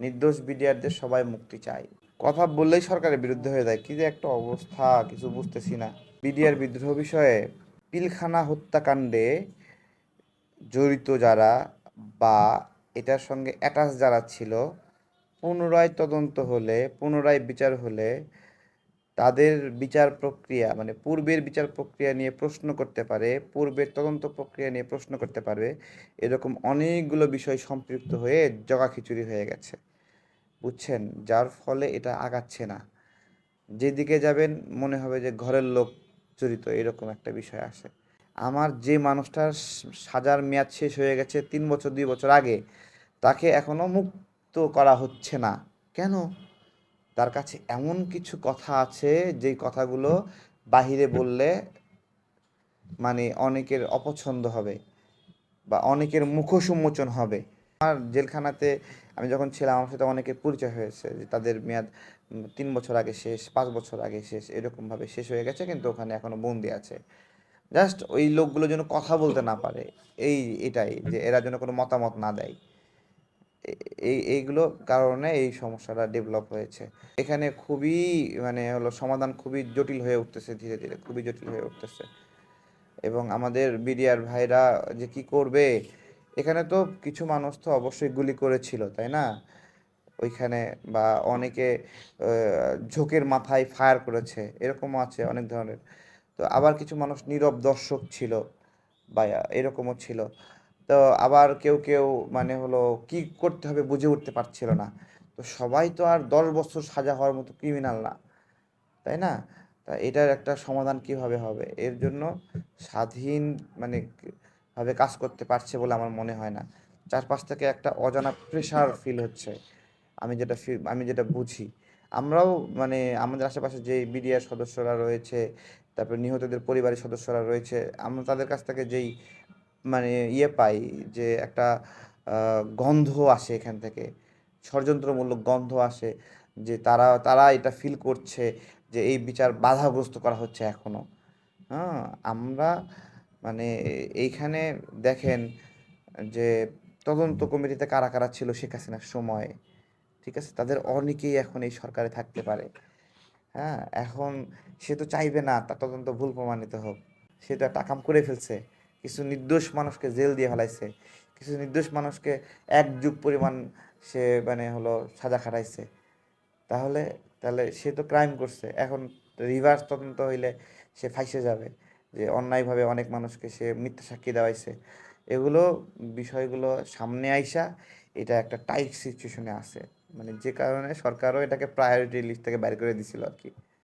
নির্দোষ বিডিআরদের সবাই মুক্তি চায়। কথা বললেই সরকারের বিরুদ্ধে হয়ে যায়। কি যে একটা অবস্থা, কিছু বুঝতেছি না। বিডিআর বিদ্রোহ বিষয়ে পিলখানা হত্যাকাণ্ডে জড়িত যারা বা এটার সঙ্গে অ্যাটাচ যারা ছিল, পুনরায় তদন্ত হলে, পুনরায় বিচার হলে তাদের বিচার প্রক্রিয়া মানে পূর্বের বিচার প্রক্রিয়া নিয়ে প্রশ্ন করতে পারে, পূর্বের তদন্ত প্রক্রিয়া নিয়ে প্রশ্ন করতে পারবে এরকম অনেকগুলো বিষয় সম্পৃক্ত হয়ে জগা খিচুড়ি হয়ে গেছে। বুঝছেন? যার ফলে এটা আগাচ্ছে না। যেদিকে যাবেন, মনে হবে যে ঘরের লোক জড়িত, এরকম একটা বিষয় আসে। আমার যে মানুষটার সাজার মেয়াদ শেষ হয়ে গেছে তিন বছর, দুই বছর আগে, তাকে এখনও মুক্ত করা হচ্ছে না। কেন? তার কাছে এমন কিছু কথা আছে যেই কথাগুলো বাহিরে বললে মানে অনেকের অপছন্দ হবে বা অনেকের মুখোন্মোচন হবে। আমার জেলখানাতে আমি যখন ছিলাম, আমার সাথে অনেকের পরিচয় হয়েছে যে তাদের মেয়াদ তিন বছর আগে শেষ, পাঁচ বছর আগে শেষ, এরকমভাবে শেষ হয়ে গেছে, কিন্তু ওখানে এখনও বন্দি আছে। জাস্ট ওই লোকগুলো যেন কথা বলতে না পারে, এই এটাই, যে এরা যেন কোনো মতামত না দেয়। এই এইগুলো কারণে এই সমস্যাটা ডেভেলপ হয়েছে। এখানে খুবই মানে হলো সমাধান খুবই জটিল হয়ে উঠতেছে ধীরে ধীরে, খুবই জটিল হয়ে উঠতেছে। এবং আমাদের বিডিআর ভাইরা যে কি করবে, এখানে তো কিছু মানুষ তো অবশ্যই গুলি করেছিল, তাই না? ওইখানে বা অনেকে ঝোঁকের মাথায় ফায়ার করেছে এরকমও আছে অনেক ধরনের। তো আবার কিছু মানুষ নীরব দর্শক ছিল, বা এরকমও ছিল। তো আবার কেউ কেউ মানে হলো কি করতে হবে বুঝে উঠতে পারছিল না। তো সবাই তো আর দশ বছর সাজা হওয়ার মতো ক্রিমিনাল না, তাই না? তা এটার একটা সমাধান কীভাবে হবে? এর জন্য স্বাধীন মানে ভাবে কাজ করতে পারছে বলে আমার মনে হয় না। চারপাশ থেকে একটা অজানা প্রেশার ফিল হচ্ছে। আমি যেটা আমি যেটা বুঝি। আমরাও মানে আমাদের আশেপাশে যে বিডিআর সদস্যরা রয়েছে, তারপর নিহতদের পরিবারের সদস্যরা রয়েছে, আমরা তাদের কাছ থেকে যেই মানে ইয়ে পাই যে একটা গন্ধ আসে এখান থেকে। ষড়যন্ত্রমূলক গন্ধ আসে যে তারা তারা এটা ফিল করছে যে এই বিচার বাধাগ্রস্ত করা হচ্ছে এখনও। হ্যাঁ আমরা মানে এইখানে দেখেন যে তদন্ত কমিটিতে কারা কারা ছিল শেখ হাসিনার সময়, ঠিক আছে? তাদের অনেকেই এখন এই সরকারে থাকতে পারে। হ্যাঁ এখন সে তো চাইবে না তার তদন্ত ভুল প্রমাণিত হোক। সে তো একটা কাম করে ফেলছে। কিছু নির্দোষ মানুষকে জেল দিয়ে ফেলাইছে। কিছু নির্দোষ মানুষকে এক যুগ পরিমাণ সে মানে হলো সাজা খাটাইছে। তাহলে তাহলে সে তো ক্রাইম করছে। এখন রিভার্স তদন্ত হইলে সে ফাইসে যাবে যে অন্যায়ভাবে অনেক মানুষকে সে মিথ্যা সাক্ষী দেওয়াইছে। এগুলো বিষয়গুলো সামনে আইসা এটা একটা টাইট সিচুয়েশনে আছে। মানে যে কারণে সরকারও এটাকে প্রায়োরিটি লিস্ট থেকে বাইর করে দিছিল আর কি।